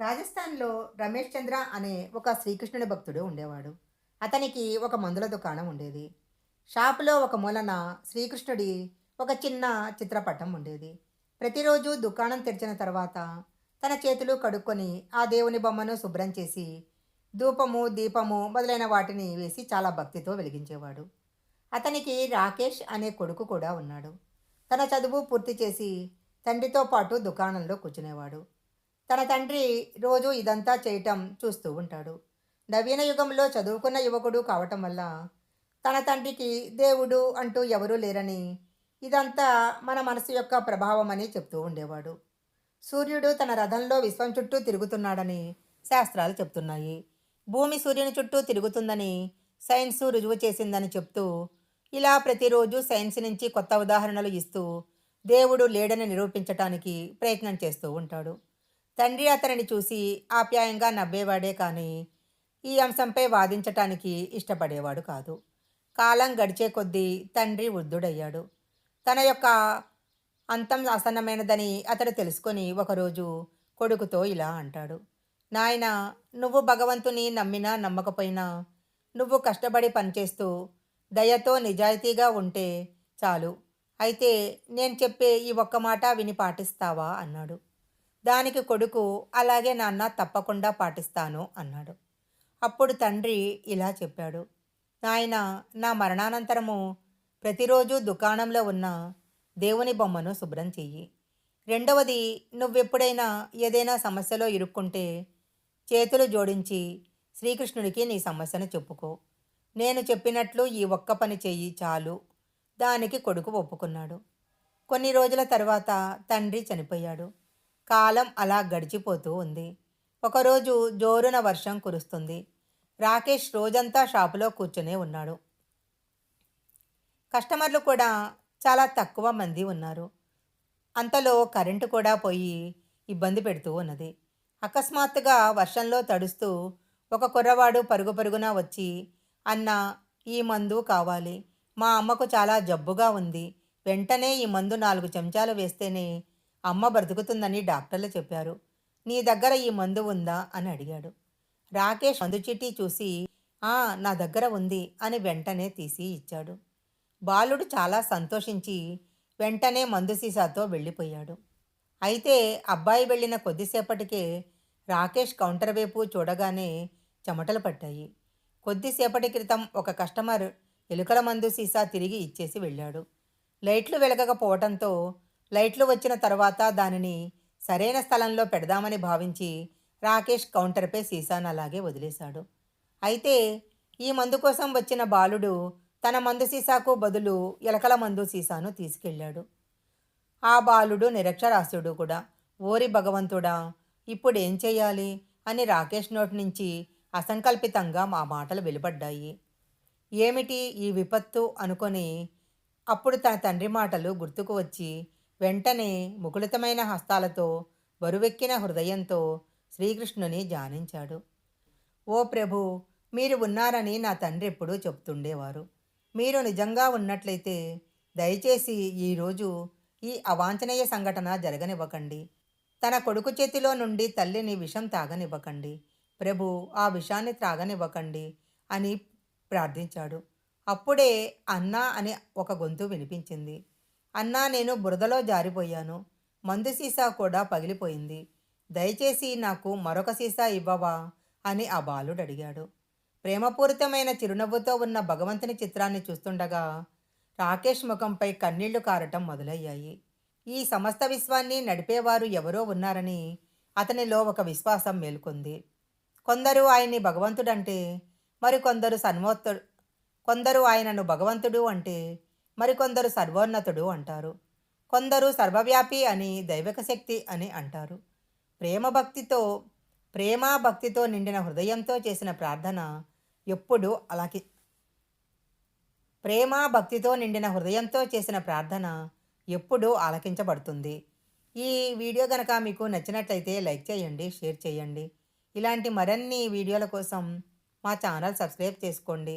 రాజస్థాన్లో రమేష్ చంద్ర అనే ఒక శ్రీకృష్ణుని భక్తుడు ఉండేవాడు. అతనికి ఒక మందుల దుకాణం ఉండేది. షాపులో ఒక మూలన శ్రీకృష్ణుడి ఒక చిన్న చిత్రపటం ఉండేది. ప్రతిరోజు దుకాణం తెరిచిన తర్వాత తన చేతులు కడుక్కొని ఆ దేవుని బొమ్మను శుభ్రం చేసి ధూపము దీపము మొదలైన వాటిని వేసి చాలా భక్తితో వెలిగించేవాడు. అతనికి రాకేష్ అనే కొడుకు కూడా ఉన్నాడు. తన చదువు పూర్తి చేసి తండ్రితో పాటు దుకాణంలో కూర్చునేవాడు. తన తండ్రి రోజు ఇదంతా చేయటం చూస్తూ ఉంటాడు. నవీన యుగంలో చదువుకున్న యువకుడు కావటం వల్ల తన తండ్రికి దేవుడు అంటూ ఎవరూ లేరని ఇదంతా మన మనసు యొక్క ప్రభావం అని చెప్తూ ఉండేవాడు. సూర్యుడు తన రథంలో విశ్వం చుట్టూ తిరుగుతున్నాడని శాస్త్రాలు చెప్తున్నాయి. భూమి సూర్యుని చుట్టూ తిరుగుతుందని సైన్సు రుజువు చేసిందని చెప్తూ ఇలా ప్రతిరోజు సైన్స్ నుంచి కొత్త ఉదాహరణలు ఇస్తూ దేవుడు లేడని నిరూపించటానికి ప్రయత్నం చేస్తూ ఉంటాడు. తండ్రి అతనిని చూసి ఆప్యాయంగా నవ్వేవాడే కానీ ఈ అంశంపై వాదించటానికి ఇష్టపడేవాడు కాదు. కాలం గడిచే కొద్దీ తండ్రి వృద్ధుడయ్యాడు. తన యొక్క అంతం ఆసన్నమైనదని అతడు తెలుసుకొని ఒకరోజు కొడుకుతో ఇలా అంటాడు. నాయన నువ్వు భగవంతుని నమ్మినా నమ్మకపోయినా నువ్వు కష్టపడి పనిచేస్తూ దయతో నిజాయితీగా ఉంటే చాలు. అయితే నేను చెప్పే ఈ ఒక్క మాట విని పాటిస్తావా? అన్నాడు. దానికి కొడుకు అలాగే నాన్న తప్పకుండా పాటిస్తాను అన్నాడు. అప్పుడు తండ్రి ఇలా చెప్పాడు నాయన నా మరణానంతరము ప్రతిరోజు దుకాణంలో ఉన్న దేవుని బొమ్మను శుభ్రం చెయ్యి. రెండవది నువ్వెప్పుడైనా ఏదైనా సమస్యలో ఇరుక్కుంటే చేతులు జోడించి శ్రీకృష్ణుడికి నీ సమస్యను చెప్పుకో. నేను చెప్పినట్లు ఈ ఒక్క పని చెయ్యి చాలు దానికి కొడుకు ఒప్పుకున్నాడు. కొన్ని రోజుల తర్వాత తండ్రి చనిపోయాడు. కాలం అలా గడిచిపోతూ ఉంది. ఒకరోజు జోరున వర్షం కురుస్తుంది. రాకేష్ రోజంతా షాపులో కూర్చునే ఉన్నాడు. కస్టమర్లు కూడా చాలా తక్కువ మంది ఉన్నారు. అంతలో కరెంటు కూడా పోయి ఇబ్బంది పెడుతూ ఉన్నది. అకస్మాత్తుగా వర్షంలో తడుస్తూ ఒక కుర్రవాడు పరుగు పరుగున వచ్చి అన్న ఈ మందు కావాలి. మా అమ్మకు చాలా జబ్బుగా ఉంది. వెంటనే ఈ మందు నాలుగు చెంచాలు వేస్తేనే అమ్మ బ్రతుకుతుందని డాక్టర్లు చెప్పారు. నీ దగ్గర ఈ మందు ఉందా? అని అడిగాడు. రాకేష్ మందు చిట్టి చూసి ఆ నా దగ్గర ఉంది అని వెంటనే తీసి ఇచ్చాడు. బాలుడు చాలా సంతోషించి వెంటనే మందు సీసాతో వెళ్ళిపోయాడు. అయితే అబ్బాయి వెళ్ళిన కొద్దిసేపటికే రాకేష్ కౌంటర్ వైపు చూడగానే చెమటలు పట్టాయి. కొద్దిసేపటి క్రితం ఒక కస్టమర్ ఎలుకల మందు సీసా తిరిగి ఇచ్చేసి వెళ్ళాడు. లైట్లు వెలగకపోవటంతో లైట్లు వచ్చిన తర్వాత దానిని సరైన స్థలంలో పెడదామని భావించి రాకేష్ కౌంటర్పై సీసాను అలాగే వదిలేశాడు. అయితే ఈ మందు కోసం వచ్చిన బాలుడు తన మందు సీసాకు బదులు ఎలకల మందు సీసాను తీసుకెళ్ళాడు. ఆ బాలుడు నిరక్షరాస్యుడు కూడా. ఓరి భగవంతుడా ఇప్పుడేం చేయాలి అని రాకేష్ నోటి నుంచి అసంకల్పితంగా మా మాటలు వెలువడ్డాయి ఏమిటి ఈ విపత్తు? అనుకొని అప్పుడు తన తండ్రి మాటలు గుర్తుకు వచ్చి వెంటనే ముకుళితమైన హస్తాలతో బరువెక్కిన హృదయంతో శ్రీకృష్ణుని ధ్యానించాడు ఓ ప్రభు మీరు ఉన్నారని నా తండ్రి ఎప్పుడూ చెప్తుండేవారు. మీరు నిజంగా ఉన్నట్లయితే దయచేసి ఈరోజు ఈ అవాంఛనీయ సంఘటన జరగనివ్వకండి. తన కొడుకు చేతిలో నుండి తల్లిని విషం తాగనివ్వకండి. ప్రభు ఆ విషాన్ని త్రాగనివ్వకండి అని ప్రార్థించాడు. అప్పుడే అన్నా అని ఒక గొంతు వినిపించింది. అన్నా నేను బురదలో జారిపోయాను. మందు సీసా కూడా పగిలిపోయింది. దయచేసి నాకు మరొక సీసా ఇవ్వవా? అని ఆ బాలుడు అడిగాడు. ప్రేమపూరితమైన చిరునవ్వుతో ఉన్న భగవంతుని చిత్రాన్ని చూస్తుండగా రాకేష్ ముఖంపై కన్నీళ్ళు కారటం మొదలయ్యాయి. ఈ సమస్త విశ్వాన్ని నడిపేవారు ఎవరో ఉన్నారని అతనిలో ఒక విశ్వాసం మేల్కొంది. కొందరు ఆయన్ని భగవంతుడంటే మరికొందరు సన్మోత్తడు కొందరు ఆయనను భగవంతుడు అంటే మరికొందరు సర్వోన్నతుడు అంటారు. కొందరు సర్వవ్యాపి అని దైవిక శక్తి అని అంటారు. ప్రేమ భక్తితో ప్రేమ భక్తితో నిండిన హృదయంతో చేసిన ప్రార్థన ఎప్పుడు అలాగే. ప్రేమ భక్తితో నిండిన హృదయంతో చేసిన ప్రార్థన ఎప్పుడూ ఆలకించబడుతుంది. ఈ వీడియో కనుక మీకు నచ్చినట్లయితే లైక్ చేయండి షేర్ చేయండి. ఇలాంటి మరిన్ని వీడియోల కోసం మా ఛానల్ సబ్స్క్రైబ్ చేసుకోండి.